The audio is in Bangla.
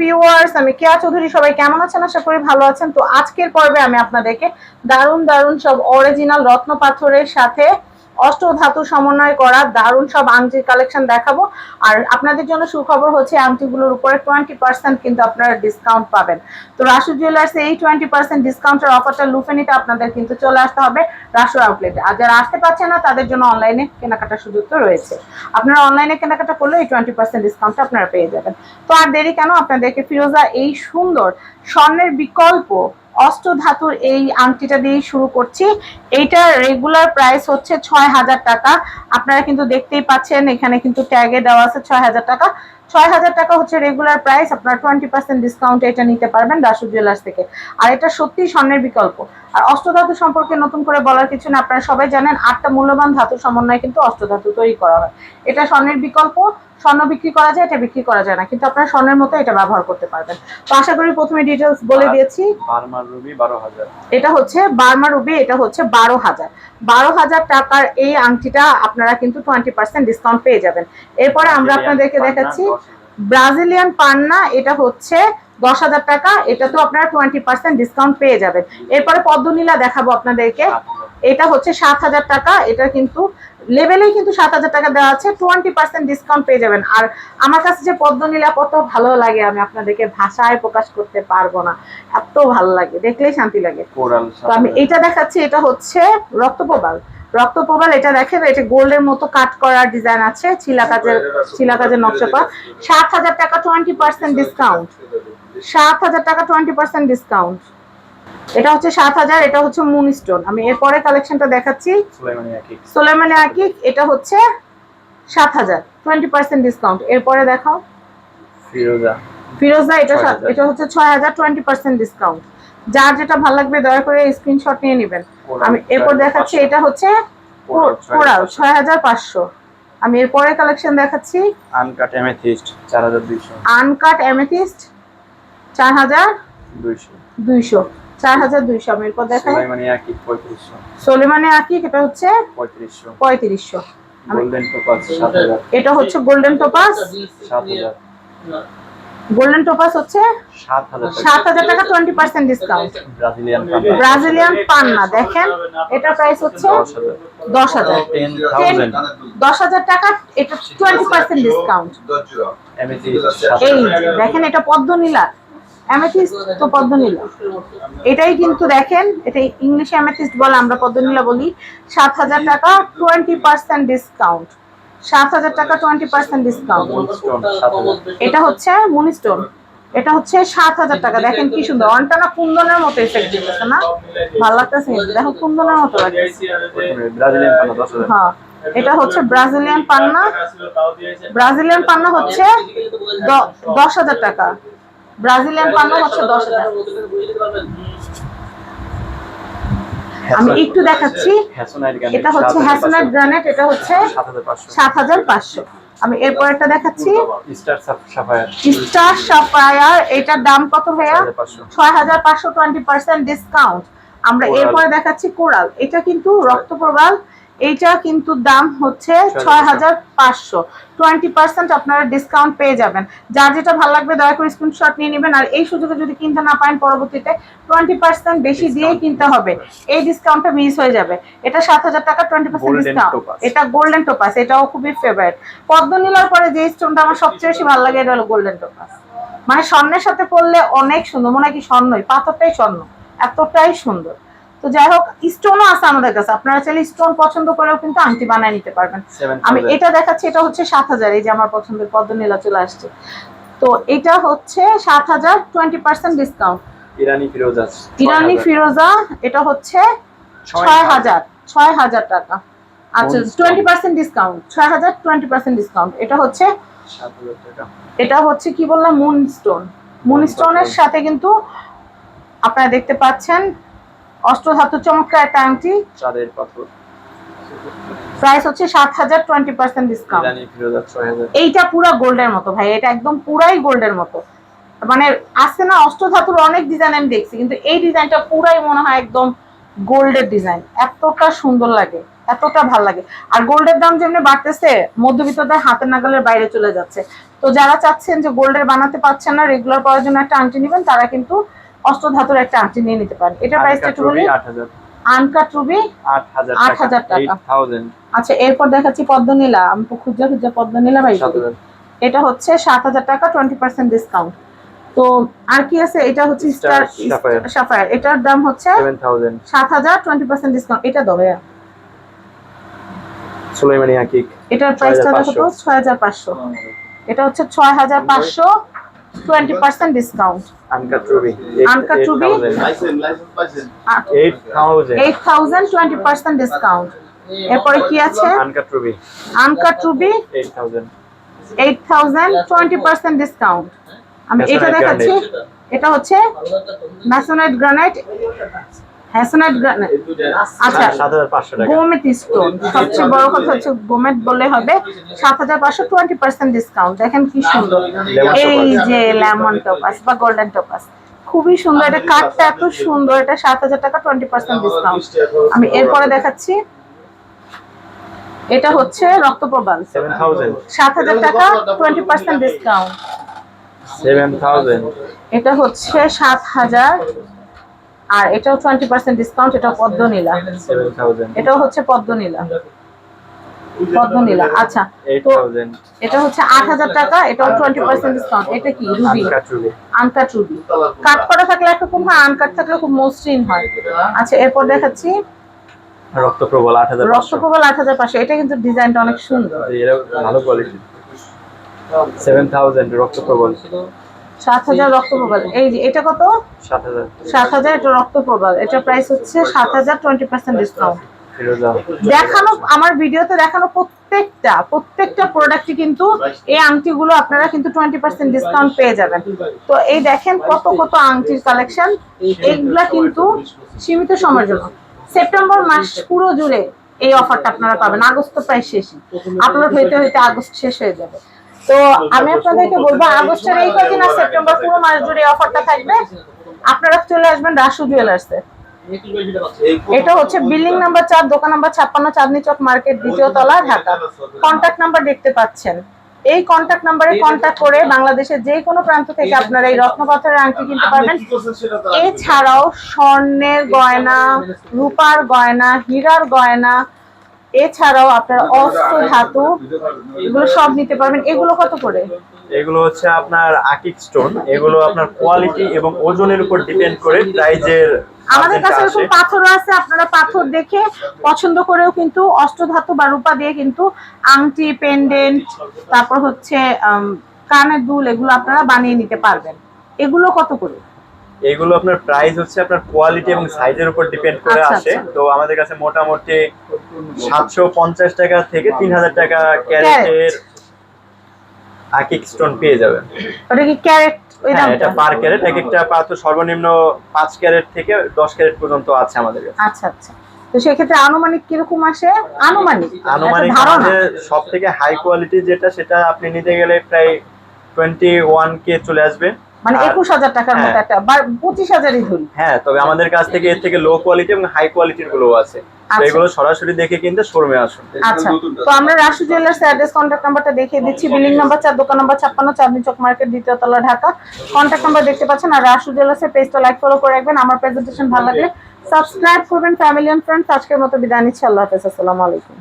ভিউয়ার্স আমি কেয়া চৌধুরী, সবাই কেমন আছেন? আশা করি ভালো আছেন। তো আজকের পর্বে আমি আপনাদেরকে দারুণ দারুণ সব অরিজিনাল রত্ন পাথরের সাথে অষ্টধাতু সমন্বয় করা দারুণ সব আংটির কালেকশন দেখাবো। আর আপনাদের জন্য সুখবর হচ্ছে আংটিগুলোর উপরে টোয়েন্টি পার্সেন্ট কিন্তু আপনারা ডিসকাউন্ট পাবেন। তো রাসু জুয়েলার্স এই টোয়েন্টি পার্সেন্ট ডিসকাউন্টের অফারটা লুফে নিতে আপনাদের কিন্তু চলে আসতে হবে রাসুর আউটলেটে আর যারা আসতে পারছে না, তাদের জন্য অনলাইনে কেনাকাটার সুযোগ তো রয়েছে। আপনারা অনলাইনে কেনাকাটা করলে এই টোয়েন্টি পার্সেন্ট ডিসকাউন্টটা আপনারা পেয়ে যাবেন। তো আর দেরি কেন? আপনাদেরকে ফিরোজা, এই সুন্দর স্বর্ণের বিকল্প অষ্টধাতুর এই আংটিটা দিয়ে শুরু করছি। এইটা রেগুলার প্রাইস হচ্ছে ছয় হাজার টাকা। আপনারা কিন্তু দেখতেই পাচ্ছেন, এখানে কিন্তু ট্যাগে দেওয়া আছে ছয় হাজার টাকা। ছয় হাজার টাকা হচ্ছে রেগুলার প্রাইস আপনার টোয়েন্টি পার্সেন্ট ডিসকাউন্ট এটা নিতে পারবেন দাসু জুয়েলার্স থেকে। আর এটা সত্যি স্বর্ণের বিকল্প। আর অষ্টধাতু সম্পর্কে নতুন করে বলার কিছু না আপনারা সবাই জানেন আটটা মূল্যবান ধাতু সমন্বয়ে কিন্তু অষ্টধাতু তৈরি করা হয়। এটা স্বর্ণের বিকল্প স্বর্ণ বিক্রি করা যায় এটা বিক্রি করা যায় না। কিন্তু আপনারা স্বর্ণের মতো এটা ব্যবহার করতে পারবেন। তো আশা করি প্রথমে ডিটেলস বলে দিয়েছি। এটা হচ্ছে বার্মা রুবি এটা হচ্ছে বারো হাজার। বারো হাজার টাকার এই আংটিটা আপনারা কিন্তু টোয়েন্টি পার্সেন্ট ডিসকাউন্ট পেয়ে যাবেন। এরপরে আমরা আপনাদেরকে দেখাচ্ছি ব্রাজিলিয়ান পান্না এটা হচ্ছে দশ হাজার টাকা এটা তো আপনারা টোয়েন্টি পার্সেন্ট ডিসকাউন্ট পেয়ে যাবেন। এরপরে পদ্মনীলা দেখাবো আপনাদেরকে। এটা হচ্ছে সাত হাজার টাকা এটা কিন্তু লেভেলেই কিন্তু সাত হাজার টাকা দেওয়া আছে টোয়েন্টি পার্সেন্ট ডিসকাউন্ট পেয়ে যাবেন। আর আমার কাছে যে পদ্মনীলা কত ভালো লাগে আমি আপনাদেরকে ভাষায় প্রকাশ করতে পারব না। এত ভালো লাগে দেখলেই শান্তি লাগে। তো আমি এটা দেখাচ্ছি এটা হচ্ছে রক্তপ্রবাল। রক্তপ্রবাল এটা দেখেন এটা গোল্ডের মতো কাট করার ডিজাইন আছে চিলা কাজের কাজের নকশা করা। সাত হাজার টাকা টোয়েন্টি পার্সেন্ট ডিসকাউন্ট সাত হাজার টাকা টোয়েন্টি পার্সেন্ট ডিসকাউন্ট এটা হচ্ছে সাত হাজার এটা হচ্ছে মুন স্টোন আমি এরপরে কালেকশনটা দেখাচ্ছি। সোলেমানি আকিক এটা হচ্ছে সাত হাজার টোয়েন্টি পার্সেন্ট ডিসকাউন্ট এরপরে দেখাও। ফিরোজা ফিরোজা এটা সা- 6,000 এটা হচ্ছে ছয় হাজার টোয়েন্টি পার্সেন্ট ডিসকাউন্ট যার যেটা ভালো লাগবে দয়া করে স্ক্রিনশট নিয়ে নেবেন। আমি এরপর দেখাচ্ছি এটা হচ্ছে কোরাল ছয় হাজার পাঁচশো। আমি এরপরে কালেকশন দেখাচ্ছি। আনকাট এমেথিস্ট চার হাজার দুইশো। আনকাট অ্যামেথিস্ট চার হাজার দুইশো। চার হাজার দুইশো। আমি এরপর দেখাই। সোলেমানি আকিক এটা হচ্ছে পঁয়ত্রিশশো। এটা হচ্ছে গোল্ডেন টোপাস গোল্ডেন টোপাস হচ্ছে সাত হাজার টাকা। টোয়েন্টি পার্সেন্ট ডিসকাউন্ট ব্রাজিলিয়ান পান্না। দেখেন। এটা প্রাইস হচ্ছে দশ হাজার। দশ হাজার টাকা এটা টোয়েন্টি পার্সেন্ট ডিসকাউন্ট এই দেখেন এটা পদ্মনীলা অ্যামেথিস্ট তো পদ্মনীলা এটাই কিন্তু দেখেন এটা ইংলিশে অ্যামেথিস্ট বলে আমরা পদ্মনীলা বলি। সাত হাজার টাকা টোয়েন্টি পার্সেন্ট ডিসকাউন্ট সাত হাজার টাকা টোয়েন্টি পার্সেন্ট ডিসকাউন্ট এটা হচ্ছে মুনিস্টোন এটা হচ্ছে সাত হাজার টাকা। দেখেন কি সুন্দর। অনটা না কুন্দনের মতো এফেক্ট দিতেছে না? ভালো লাগতেছে দেখো কুন্দনের মতো লাগে ব্রাজিলিয়ান পানা দশ হাজার। হ্যাঁ এটা হচ্ছে ব্রাজিলিয়ান পান্না। ব্রাজিলিয়ান পান্না হচ্ছে দশ হাজার টাকা। ব্রাজিলিয়ান পান্না হচ্ছে দশ হাজার। আমি একটু দেখাচ্ছি। এটা হচ্ছে হ্যাসনাট গ্রানাইট এটা হচ্ছে সাত হাজার পাঁচশো। আমি এরপর একটা দেখাচ্ছি স্টার সাফায়ার। এটার দাম কত ভাইয়া? ছয় হাজার পাঁচশো টোয়েন্টি পার্সেন্ট ডিসকাউন্ট আমরা এরপরে দেখাচ্ছি কোরাল। এটা কিন্তু রক্তপ্রবাল এইটা কিন্তু দাম হচ্ছে ছয় হাজার পাঁচশো। টোয়েন্টি পার্সেন্ট আপনারা ডিসকাউন্ট পেয়ে যাবেন। যার যেটা ভালো লাগবে দয়া করে স্ক্রিনশট নিয়ে নেবেন। আর এই সুযোগে যদি কিনতে না পারেন পরবর্তীতে টোয়েন্টি পার্সেন্ট বেশি দিয়েই কিনতে হবে। এই ডিসকাউন্টটা মিস হয়ে যাবে। এটা সাত হাজার টাকা টোয়েন্টি পার্সেন্ট ডিসকাউন্ট এটা গোল্ডেন টোপাস এটাও খুবই ফেভারিট পদ্মনীলার পরে যে স্টোনটা আমার সবচেয়ে বেশি ভালো লাগে এটা হলো গোল্ডেন টোপাস মানে স্বর্ণের সাথে পড়লে অনেক সুন্দর। মনে হয় কি স্বর্ণই পাথরটাই স্বর্ণ। এতটাই সুন্দর। তো যাই হোক স্টোনও আছে আমাদের কাছে। আপনারা চাইলে স্টোন পছন্দ করেও কিন্তু আংটি বানায় নিতে পারবেন। আমি এটা দেখাচ্ছি এটা হচ্ছে সাত হাজার এই যে আমার পছন্দের পদ্মনীলা চলে আসছে। তো এটা হচ্ছে সাত হাজার টোয়েন্টি পার্সেন্ট ডিসকাউন্ট ইরানি ফিরোজা ইরানি ফিরোজা এটা হচ্ছে ছয় হাজার। ছয় হাজার টাকা। আচ্ছা টোয়েন্টি পার্সেন্ট ডিসকাউন্ট ছয় হাজার টোয়েন্টি পার্সেন্ট ডিসকাউন্ট এটা হচ্ছে এটা হচ্ছে কি বললাম? মুন স্টোন মুন স্টোনের সাথে কিন্তু আপনারা দেখতে পাচ্ছেন অষ্টধাতু চমৎকার একটা আংটি। চাঁদের পাথর। প্রাইস হচ্ছে সাত হাজার টোয়েন্টি পার্সেন্ট ডিসকাউন্ট এইটা পুরো গোল্ডের মতো ভাই এটা একদম পুরাই গোল্ডের মতো। মানে আছে না অষ্টধাতুর অনেক ডিজাইন আমি দেখছি কিন্তু এই ডিজাইনটা পুরাই মনে হয় একদম গোল্ডের ডিজাইন এতটা সুন্দর লাগে এতটা ভালো লাগে। আর গোল্ডের দাম যেমনি বাড়তেছে মধ্যবিত্তদের হাতের নাগালের বাইরে চলে যাচ্ছে। তো যারা চাচ্ছেন যে গোল্ডের বানাতে পারছেন না রেগুলার পরার জন্য একটা আংটি নেবেন তারা কিন্তু অষ্টধাতুর একটা আংটি নিয়ে নিতে পারেন। এটা প্রাইসটা একটু বলি আনকাট রুবি আট হাজার আট হাজার টাকা। এইট থাউজেন্ড আচ্ছা এরপর দেখাচ্ছি পদ্মনীলা আমি খুঁজা খুঁজা পদ্মনীলা ভাই। এটা হচ্ছে সাত হাজার টাকা টোয়েন্টি পার্সেন্ট ডিসকাউন্ট তো আর কি আছে? এটা হচ্ছে স্টার সাফায়ার এটার দাম হচ্ছে সেভেন থাউজেন্ড সাত হাজার টোয়েন্টি পার্সেন্ট ডিসকাউন্ট এটা দেবে সুলাইমানি আকিক এটার প্রাইসটা দেখো তো 6500 ছয় হাজার পাঁচশো। এটা হচ্ছে ছয় হাজার পাঁচশো twenty percent discount uncut ruby thousand eight thousand twenty percent discount এরপরে কি আছে? Uncut ruby uncut ruby thousand eight thousand twenty percent discount আমি এটা দেখাচ্ছি। এটা হচ্ছে ম্যাসোনাইট গ্রানাইট গ্রানাইট আচ্ছা টাকা। গোমেট স্টোন সবচেয়ে বড় কথা হচ্ছে গোমেট হবে ডিসকাউন্ট দেখেন কি সুন্দর। এই যে লেমন টপাস বা গোল্ডেন টপাস খুবই সুন্দর। এটা কাঠটা এত সুন্দর এটা সাত হাজার টাকা টোয়েন্টি পার্সেন্ট ডিসকাউন্ট আমি এরপরে দেখাচ্ছি। এটা হচ্ছে রক্তপ্রবাল সাত হাজার টাকা twenty percent discount seven thousand এটা হচ্ছে সাত হাজার আর এটাও টোয়েন্টি পার্সেন্ট ডিসকাউন্ট এটা সেভেন থাউজেন্ড এটাও হচ্ছে পদ্মনীলা। পদ্মনীলা আচ্ছা। এইট তো এটা হচ্ছে আট হাজার টাকা এটাও টোয়েন্টি পার্সেন্ট ডিসকাউন্ট এটা কি রুবি? Uncut Ruby. কাট করা থাকলে একরকম হয় আনকাট থাকলে খুব মসৃণ হয়। আচ্ছা এরপর দেখাচ্ছি। রক্তপ্রবল আট হাজার পাঁচশো। রক্তপ্রবাল আট হাজার পাঁচশো। এটা কিন্তু ডিজাইনটা অনেক সুন্দর। ভালো কোয়ালিটি সেভেন থাউজেন্ড রক্তপ্রবল সাত হাজার রক্তপ্রবাল এই যে এটা কত? সাত হাজার। এটা রক্তপ্রবাল এটা প্রাইস হচ্ছে সাত হাজার। টোয়েন্টি পার্সেন্ট ডিসকাউন্ট দেখানো আমার ভিডিওতে দেখানো প্রত্যেকটা প্রত্যেকটা প্রোডাক্টই কিন্তু এই আংটিগুলো আপনারা কিন্তু টোয়েন্টি পার্সেন্ট ডিসকাউন্ট পেয়ে যাবেন। তো এই দেখেন কত কত আংটির কালেকশন এইগুলা কিন্তু সীমিত সময়ের জন্য। সেপ্টেম্বর মাস পুরো জুড়ে এই অফারটা আপনারা পাবেন। আগস্ট তো প্রায় শেষই। আপলোড হইতে হইতে আগস্ট শেষ হয়ে যাবে। তো আমি আপনাদেরকে বলব আগস্টের এই কদিন আর সেপ্টেম্বর পুরো মাস জুড়ে অফারটা থাকবে। আপনারা চলে আসবেন রাসু জুয়েলার্সে এটা হচ্ছে বিল্ডিং নাম্বার চার দোকান নাম্বার ছাপ্পান্ন চাঁদনি চক মার্কেট দ্বিতীয় তলা ঢাকা। কন্ট্যাক্ট নাম্বার দেখতে পাচ্ছেন। এই কন্ট্যাক্ট নাম্বারে কন্ট্যাক্ট করে বাংলাদেশের যে কোনো প্রান্ত থেকে আপনারা এই রত্নপাথরের আংটি কিনতে পারবেন। এছাড়াও স্বর্ণের গয়না রূপার গয়না হীরার গয়না এছাড়াও আপনার অস্ত্র ধাতু এগুলো সব নিতে পারবেন। এগুলো কত করে? এগুলো হচ্ছে আপনার আকিক স্টোন। এগুলো আপনার কোয়ালিটি এবং ওজনের উপর ডিপেন্ড করে প্রাইজের আমাদের কাছে এরকম পাথরও আছে আপনারা পাথর দেখে পছন্দ করেও কিন্তু অষ্টধাতু বা রূপা দিয়ে কিন্তু আংটি পেন্ডেন্ট তারপর হচ্ছে কানের দুল এগুলো আপনারা বানিয়ে নিতে পারবেন। এগুলো কত করে? এগুলো আপনার প্রাইস হচ্ছে আপনার কোয়ালিটি এবং সাইজের উপর ডিপেন্ড করে আচ্ছা, আসে। আচ্ছা। তো আমাদের কাছে মোটামুটি সাতশো পঞ্চাশ টাকা থেকে তিন হাজার টাকা ক্যারেটের আকিক স্টোন পেয়ে যাবেন। ওটা কি ক্যারেট এটা পার ক্যারেট এক একটা পাত্র সর্বনিম্ন পাঁচ ক্যারেট থেকে দশ ক্যারেট পর্যন্ত আছে আমাদের কাছে। আচ্ছা আচ্ছা। তো সেক্ষেত্রে আনুমানিক কীরকম আসে? আনুমানিক আনুমানিক আমাদের সব থেকে হাই কোয়ালিটি যেটা সেটা আপনি নিতে গেলে প্রায় টোয়েন্টি ওয়ান কে চলে আসবে। মানে একুশ হাজার টাকার মতো হ্যাঁ। একটা বা পঁচিশ হাজারই ধরি হ্যাঁ তবে আমাদের কাছ থেকে এর থেকে লো কোয়ালিটি এবং হাই কোয়ালিটিরগুলো আছে। আচ্ছা। এগুলো সরাসরি দেখে কিনতে শোরুমে আসুন। আচ্ছা। তো আমরা রাশু জুয়েলার্স অ্যাড্রেস কন্ট্যাক্ট নাম্বারটা দেখিয়ে দিচ্ছি। বিল্ডিং নাম্বার চার দোকান নাম্বার ছাপ্পান্ন চাঁদনি চক মার্কেট দ্বিতীয় তলা ঢাকা। কন্ট্যাক্ট নাম্বার দেখতে পাচ্ছেন আর রাশু জুয়েলার্সের পেজটা লাইক ফলো করে রাখবেন। আমার প্রেজেন্টেশন ভালো লাগলে সাবস্ক্রাইব করবেন ফ্যামিলি এন্ড ফ্রেন্ডস আজকের মতো বিদায় নিচ্ছি। আল্লাহ হাফেজ। আসসালামু আলাইকুম।